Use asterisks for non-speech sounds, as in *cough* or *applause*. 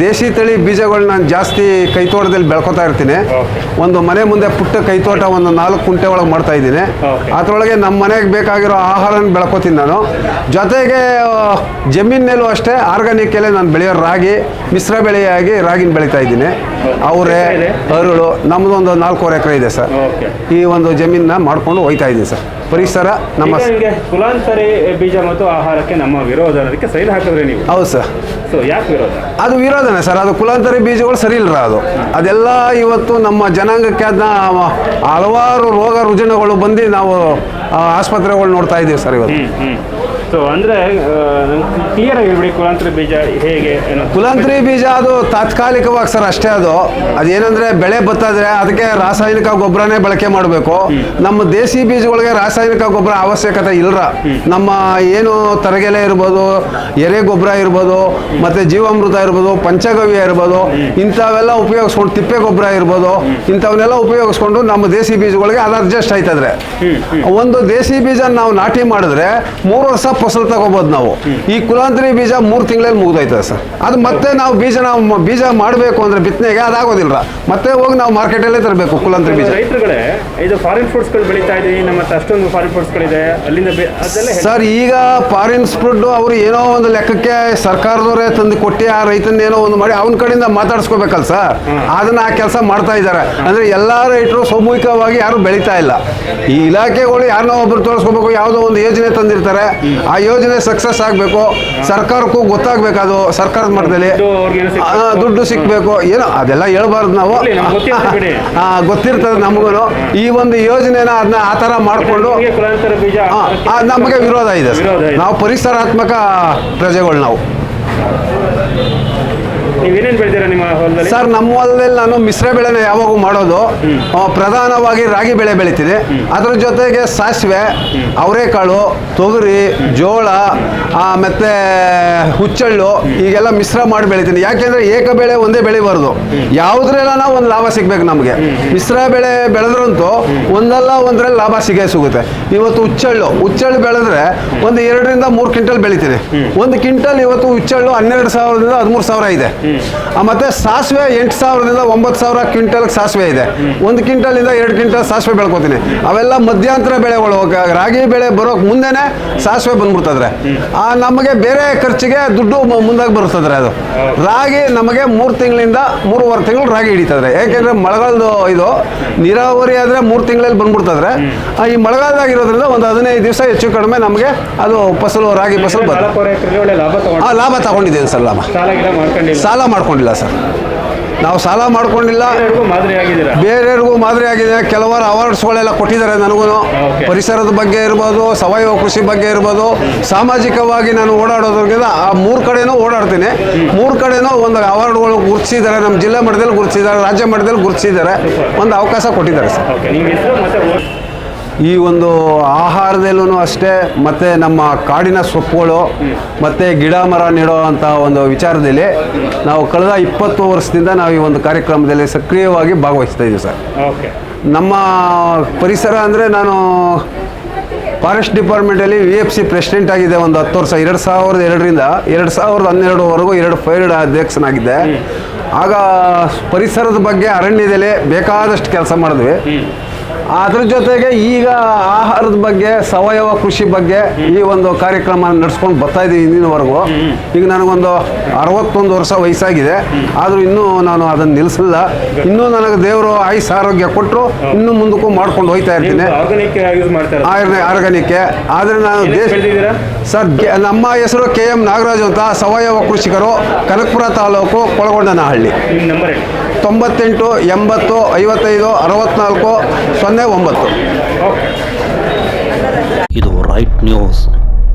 ದೇಶಿ ತಳಿ ಬೀಜಗಳು ನಾನು ಜಾಸ್ತಿ ಕೈತೋಟದಲ್ಲಿ ಬೆಳ್ಕೊತಾ ಇರ್ತೀನಿ. ಒಂದು ಮನೆ ಮುಂದೆ ಪುಟ್ಟ ಕೈತೋಟ ಒಂದು ನಾಲ್ಕು ಕುಂಟೆ ಒಳಗೆ ಮಾಡ್ತಾ ಇದ್ದೀನಿ. ಅದರೊಳಗೆ ನಮ್ಮ ಮನೆಗೆ ಬೇಕಾಗಿರೋ ಆಹಾರನ ಬೆಳ್ಕೊತೀನಿ ನಾನು. ಜೊತೆಗೆ ಜಮೀನಲ್ಲೂ ಅಷ್ಟೇ ಅಷ್ಟೇ ಆರ್ಗಾನಿಕ್ಕಲ್ಲೇ ನಾನು ಬೆಳೆಯೋ ರಾಗಿ ಮಿಶ್ರ ಬೆಳೆಯಾಗಿ ರಾಗಿನ ಬೆಳೀತಾ ಇದ್ದೀನಿ. ಅವರೇ ಅರುಳು ಎಕರೆ ಅರಳು ನಮ್ಮದು ಒಂದು ನಾಲ್ಕೂವರೆ ಎಕರೆ ಇದೆ ಸರ್. ಈ ಒಂದು ಜಮೀನನ್ನ ಮಾಡ್ಕೊಂಡು ಹೋಯ್ತಾ ಇದ್ದೀವಿ ಸರ್. ಪರಿಸರ ನಮ್ಮ ಕುಲಾಂತರಿ ಬೀಜ ಮತ್ತು ಆಹಾರಕ್ಕೆ ನಮ್ಮ ವಿರೋಧ ಅದಕ್ಕೆ ಸೈಲ್ ಹಾಕಿದ್ರೆ ನೀವು? ಹೌದು ಸರ್. ಸೊ ಯಾಕೆ ವಿರೋಧ? ಅದು ವಿರೋಧನೇ ಸರ್. ಅದು ಕುಲಾಂತರಿ ಬೀಜಗಳು ಸರಿ ಇಲ್ಲರ ಅದು. ಅದೆಲ್ಲ ಇವತ್ತು ನಮ್ಮ ಜನಾಂಗಕ್ಕೆ ಅದನ್ನ ಹಲವಾರು ರೋಗ ರುಜಿನಗಳು ಬಂದು ನಾವು ಆಸ್ಪತ್ರೆಗಳು ನೋಡ್ತಾ ಇದ್ದೀವಿ ಸರ್ ಇವತ್ತು. ಸೊ ಅಂದ್ರೆ ಕ್ಲಿಯರ್ ಆಗಿ ಹೇಳ್ಬಿಡಿ ಕುಲಾಂತರಿ ಬೀಜ ಹೇಗೆ ಕುಲಾಂತರಿ ಬೀಜ ಅದು ತಾತ್ಕಾಲಿಕವಾಗಿ ಸರ್ ಅಷ್ಟೇ ಅದು. ಅದೇನಂದ್ರೆ ಬೆಳೆ ಬತ್ತದ್ರೆ ಅದಕ್ಕೆ ರಾಸಾಯನಿಕ ಗೊಬ್ಬರನೇ ಬಳಕೆ ಮಾಡಬೇಕು. ನಮ್ಮ ದೇಸಿ ಬೀಜಗಳಿಗೆ ರಾಸಾಯನಿಕ ಗೊಬ್ಬರ ಅವಶ್ಯಕತೆ ಇಲ್ಲರ ನಮ್ಮ ಏನು ತರಗೆಲೆ ಇರ್ಬೋದು ಎರೆ ಗೊಬ್ಬರ ಇರ್ಬೋದು ಮತ್ತೆ ಜೀವಾಮೃತ ಇರ್ಬೋದು ಪಂಚಗವ್ಯ ಇರ್ಬೋದು ಇಂಥವೆಲ್ಲ ಉಪಯೋಗಿಸ್ಕೊಂಡು ತಿಪ್ಪೆ ಗೊಬ್ಬರ ಇರ್ಬೋದು ಇಂಥವನ್ನೆಲ್ಲ ಉಪಯೋಗಿಸ್ಕೊಂಡು ನಮ್ಮ ದೇಸಿ ಬೀಜಗಳಿಗೆ ಅದು ಅಡ್ಜಸ್ಟ್ ಆಯ್ತದ್ರೆ. ಒಂದು ದೇಸಿ ಬೀಜ ನಾವು ನಾಟಿ ಮಾಡಿದ್ರೆ ಮೂರು ವರ್ಷ ಫಸಲು ತಗೋಬೋದು ನಾವು. ಈ ಕುಲಾಂತರಿ ಬೀಜ ಮೂರು ತಿಂಗಳಲ್ಲಿ ಮುಗ್ದೋಯ್ತದೆ ಸರ್. ಅದು ಮತ್ತೆ ನಾವು ಬೀಜ ನಾವು ಬೀಜ ಮಾಡಬೇಕು ಅಂದ್ರೆ ಬಿತ್ತನೆಗೆ ಅದಾಗೋದಿಲ್ಲ ಮತ್ತೆ ಹೋಗಿ ನಾವು ಮಾರ್ಕೆಟಲ್ಲೇ ತರಬೇಕು ಕುಲಾಂತರಿ ಬೀಜ. ರೈತರುಗಳೇ ಇದು ಫಾರಿನ್ ಫುಡ್ಸ್ಗಳು ಬೆಳೀತಾ ನಮ್ಮ ಅಷ್ಟೊಂದು ಫಾರಿನ್ ಫುಡ್ಸ್ಗಳಿದೆ ಅಲ್ಲಿಂದ ಸರ್ ಈಗ ಫಾರಿನ್ ಫುಡ್ ಅವರು ಏನೋ ಒಂದು ಲೆಕ್ಕಕ್ಕೆ ಸರ್ಕಾರದವರೇ ತಂದು ಕೊಟ್ಟು ಆ ರೈತನ ಏನೋ ಒಂದು ಮಾಡಿ ಅವನ ಕಡೆಯಿಂದ ಮಾತಾಡ್ಸ್ಕೋಬೇಕಲ್ಲ ಸರ್. ಅದನ್ನ ಆ ಕೆಲಸ ಮಾಡ್ತಾ ಇದ್ದಾರೆ. ಅಂದ್ರೆ ಎಲ್ಲಾ ರೈತರು ಸಾಮೂಹಿಕವಾಗಿ ಯಾರು ಬೆಳೀತಾ ಇಲ್ಲ. ಈ ಇಲಾಖೆಗಳು ಯಾರನ್ನೋ ಒಬ್ರು ತೋರಿಸ್ಕೋಬೇಕು ಯಾವುದೋ ಒಂದು ಯೋಜನೆ ತಂದಿರ್ತಾರೆ. ಆ ಯೋಜನೆ ಸಕ್ಸಸ್ ಆಗಬೇಕು. ಸರ್ಕಾರಕ್ಕೂ ಗೊತ್ತಾಗ್ಬೇಕು ಅದು ಸರ್ಕಾರದ ಮಟ್ಟದಲ್ಲಿ ದುಡ್ಡು ಸಿಕ್ಕಬೇಕು ಏನೋ ಅದೆಲ್ಲ ಹೇಳ್ಬಾರ್ದು ನಾವು. *laughs* ಗೊತ್ತಿರ್ತದೆ ನಮಗೂ ಈ ಒಂದು ಯೋಜನೆನ ಅದನ್ನ ಆ ಥರ ಮಾಡಿಕೊಂಡು ನಿಮಗೆ ಆ, ನಮಗೆ ವಿರೋಧ ಇದೆ ವಿರೋಧ ಇದೆ. ನಾವು ಪರಿಸರಾತ್ಮಕ ಪ್ರಜೆಗಳು ನಾವು. ನೀವೇನೇನು ಬೆಳೆದಿರಾ ನಿಮ್ಮ ಹೊಲದಲ್ಲಿ? ಸರ್ ನಮ್ಮ ಹೊಲದಲ್ಲಿ ನಾನು ಮಿಶ್ರ ಬೆಳೆನ ಯಾವಾಗೂ ಮಾಡೋದು. ಆ, ಪ್ರಧಾನವಾಗಿ ರಾಗಿ ಬೆಳೆ ಬೆಳಿತೀನಿ. ಅದ್ರ ಜೊತೆಗೆ ಸಾಸಿವೆ ಅವರೆಕಾಳು ತೊಗರಿ ಜೋಳ ಆ, ಮತ್ತೆ ಹುಚ್ಚಳ್ಳು ಈಗೆಲ್ಲ ಮಿಶ್ರ ಮಾಡಿ ಬೆಳಿತೀನಿ. ಯಾಕೆಂದ್ರೆ ಏಕ ಬೆಳೆ ಒಂದೇ ಬೆಳಿಬಾರ್ದು. ನಾವು ಒಂದು ಲಾಭ ಸಿಗ್ಬೇಕು ನಮಗೆ. ಮಿಶ್ರ ಬೆಳೆ ಬೆಳೆದ್ರಂತೂ ಒಂದಲ್ಲ ಒಂದ್ರಲ್ಲಿ ಲಾಭ ಸಿಗೇ ಸಿಗುತ್ತೆ. ಇವತ್ತು ಹುಚ್ಚಳ್ಳು ಹುಚ್ಚಳ್ಳು ಬೆಳೆದ್ರೆ ಒಂದು ಎರಡರಿಂದ ಮೂರು ಕ್ವಿಂಟಲ್ ಬೆಳಿತೀನಿ ಒಂದು ಕ್ವಿಂಟಲ್ ಇವತ್ತು ಹುಚ್ಚಳ್ಳು ಹನ್ನೆರಡು ಸಾವಿರದಿಂದ ಹದಿಮೂರು ಸಾವಿರ ಇದೆ. ಮತ್ತೆ ಸಾಸಿವೆ ಎಂಟು ಸಾವಿರದಿಂದ ಒಂಬತ್ತು ಸಾವಿರ ಕ್ವಿಂಟಲ್ ಸಾಸಿವೆ ಇದೆ. ಒಂದು ಕ್ವಿಂಟಲಿಂದ ಎರಡು ಕ್ವಿಂಟಲ್ ಸಾಸಿವೆ ಬೆಳ್ಕೊತೀನಿ. ಅವೆಲ್ಲ ಮಧ್ಯಂತರ ಬೆಳೆಗಳು ರಾಗಿ ಬೆಳೆ ಬರೋಕೆ ಮುಂದೆನೆ ಸಾಸಿವೆ ಬಂದ್ಬಿಡ್ತದ್ರೆ. ಆ ನಮಗೆ ಬೇರೆ ಖರ್ಚಿಗೆ ದುಡ್ಡು ಮುಂದಾಗಿ ಬರ್ತದ್ರೆ ಅದು. ರಾಗಿ ನಮಗೆ ಮೂರು ತಿಂಗಳಿಂದ ಮೂರುವರೆ ತಿಂಗಳು ರಾಗಿ ಹಿಡಿತದ್ರೆ. ಯಾಕೆಂದ್ರೆ ಮಳೆಗಾಲದ ಇದು ನೀರಾವರಿ ಆದ್ರೆ ಮೂರು ತಿಂಗಳಲ್ಲಿ ಬಂದ್ಬಿಡ್ತದ್ರೆ ಆ, ಈ ಮಳೆಗಾಲದಾಗಿರೋದ್ರಿಂದ ಒಂದು ಹದಿನೈದು ದಿವಸ ಹೆಚ್ಚು ಕಡಿಮೆ ನಮಗೆ ಅದು ಫಸಲು ರಾಗಿ ಫಸಲು ಬರ್ತದೆ ಲಾಭ ಆ ತಗೊಂಡು ಲಾಭ ತಗೊಂಡಿದ್ದೀನಿ ಸರ್ ಲಾಭ. ಸಾಲ ಮಾಡ್ಕೊಂಡಿಲ್ಲ ಸರ್. ನಾವು ಸಾಲ ಮಾಡ್ಕೊಂಡಿಲ್ಲ. ಬೇರೆಯವ್ರಿಗೂ ಮಾದರಿ ಆಗಿದೆ. ಕೆಲವರು ಅವಾರ್ಡ್ಸ್ಗಳೆಲ್ಲ ಕೊಟ್ಟಿದ್ದಾರೆ ನನಗೂ ಪರಿಸರದ ಬಗ್ಗೆ ಇರ್ಬೋದು ಸಾವಯವ ಕೃಷಿ ಬಗ್ಗೆ ಇರ್ಬೋದು. ಸಾಮಾಜಿಕವಾಗಿ ನಾನು ಓಡಾಡೋದ್ರಿಂದ ಆ ಮೂರು ಕಡೆನೂ ಓಡಾಡ್ತೀನಿ. ಮೂರು ಕಡೆನೂ ಒಂದು ಅವಾರ್ಡ್ಗಳು ಗುರುತಿಸಿದ್ದಾರೆ. ನಮ್ಮ ಜಿಲ್ಲಾ ಮಟ್ಟದಲ್ಲಿ ಗುರುತಿಸಿದ್ದಾರೆ ರಾಜ್ಯ ಮಟ್ಟದಲ್ಲಿ ಗುರುತಿಸಿದ್ದಾರೆ. ಒಂದು ಅವಕಾಶ ಕೊಟ್ಟಿದ್ದಾರೆ ಸರ್. ಈ ಒಂದು ಆಹಾರದಲ್ಲೂ ಅಷ್ಟೇ ಮತ್ತು ನಮ್ಮ ಕಾಡಿನ ಸೊಪ್ಪುಗಳು ಮತ್ತು ಗಿಡ ಮರ ನೆಡೋ ಅಂಥ ಒಂದು ವಿಚಾರದಲ್ಲಿ ನಾವು ಕಳೆದ ಇಪ್ಪತ್ತು ವರ್ಷದಿಂದ ನಾವು ಈ ಒಂದು ಕಾರ್ಯಕ್ರಮದಲ್ಲಿ ಸಕ್ರಿಯವಾಗಿ ಭಾಗವಹಿಸ್ತಾ ಇದ್ದೀವಿ ಸರ್. ನಮ್ಮ ಪರಿಸರ ಅಂದರೆ ನಾನು ಫಾರೆಸ್ಟ್ ಡಿಪಾರ್ಟ್ಮೆಂಟಲ್ಲಿ ವಿ ಎಫ್ ಸಿ ಪ್ರೆಸಿಡೆಂಟ್ ಆಗಿದೆ ಒಂದು ಹತ್ತು ವರ್ಷ ಎರಡು ಸಾವಿರದ ಎರಡರಿಂದ ಎರಡು ಸಾವಿರದ ಹನ್ನೆರಡುವರೆಗೂ ಎರಡು ಫೈರ್ಡ್ ಅಧ್ಯಕ್ಷನಾಗಿದ್ದೆ. ಆಗ ಪರಿಸರದ ಬಗ್ಗೆ ಅರಣ್ಯದಲ್ಲಿ ಬೇಕಾದಷ್ಟು ಕೆಲಸ ಮಾಡಿದ್ವಿ. ಅದ್ರ ಜೊತೆಗೆ ಈಗ ಆಹಾರದ ಬಗ್ಗೆ ಸಾವಯವ ಕೃಷಿ ಬಗ್ಗೆ ಈ ಒಂದು ಕಾರ್ಯಕ್ರಮ ನಡೆಸ್ಕೊಂಡು ಬರ್ತಾ ಇದ್ದೀನಿ ಇಂದಿನವರೆಗೂ. ಈಗ ನನಗೊಂದು ಅರವತ್ತೊಂದು ವರ್ಷ ವಯಸ್ಸಾಗಿದೆ. ಆದರೂ ಇನ್ನೂ ನಾನು ಅದನ್ನು ನಿಲ್ಲಿಸಲಿಲ್ಲ ಇನ್ನೂ ನನಗೆ ದೇವರು ಆಯುಸ್ ಆರೋಗ್ಯ ಕೊಟ್ಟರು ಇನ್ನು ಮುಂದಕ್ಕೂ ಮಾಡ್ಕೊಂಡು ಹೋಗ್ತಾ ಇರ್ತೀನಿ. ಆರ್ಗಾನಿಕ್ ಆದ್ರೆ ನಾನು ದೇಶ ಸರ್ ನಮ್ಮ ಹೆಸರು ಕೆ ಎಂ ನಾಗರಾಜು ಅಂತ. ಸಾವಯವ ಕೃಷಿಕರು ಕನಕಪುರ ತಾಲೂಕು ಕೊಳಗೊಂಡನಹಳ್ಳಿ. ತೊಂಬತ್ತೆಂಟು ಎಂಬತ್ತು ಐವತ್ತೈದು ಅರವತ್ನಾಲ್ಕು ಸೊನ್ನೆ ಒಂಬತ್ತು. ಇದು ರೈಟ್ ನ್ಯೂಸ್.